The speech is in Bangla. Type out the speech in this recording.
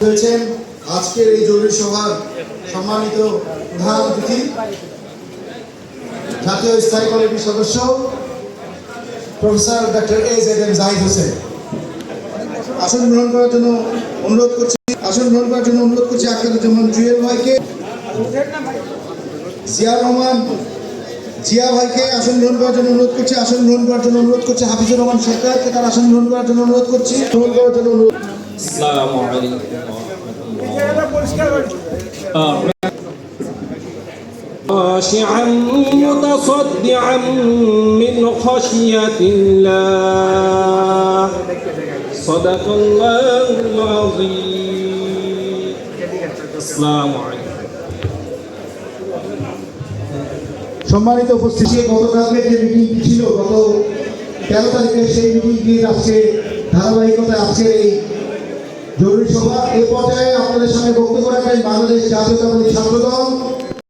হয়েছেন আজকের এই জরুরি সভার সম্মানিত প্রধান অতিথি, জাতীয় স্থায়ী কমিটির সদস্য, professor doctor A Z M Zahid Hossain. আসন গ্রহণ করার জন্য অনুরোধ করছি, আসন গ্রহণ করার জন্য অনুরোধ করছি আখতারুজ্জামান জুয়েল ভাইকে। জিয়া রহমান জিয়া ভাইকে আসন গ্রহণ করার জন্য অনুরোধ করছি আসন গ্রহণ করার জন্য অনুরোধ করছি হাফিজুর রহমান সরকারকে তার আসন গ্রহণ করার জন্য অনুরোধ করছি গ্রহণ করার জন্য অনুরোধ السلام عليكم ورحمة الله خاشعا متصدعا من خشية الله صدق الله العظيم السلام عليكم সম্মানিত উপস্থিতি, গতকালকে যে মিটিংটি ছিল, গত তেরো তারিখে সেই মিটিংটির আজকে ধারাবাহিকতায় আজকের এই জরুরি সভা। এ পর্যায়ে আপনাদের সামনে বক্তব্য রাখেন বাংলাদেশ জাতীয়তাবাদী ছাত্রদল।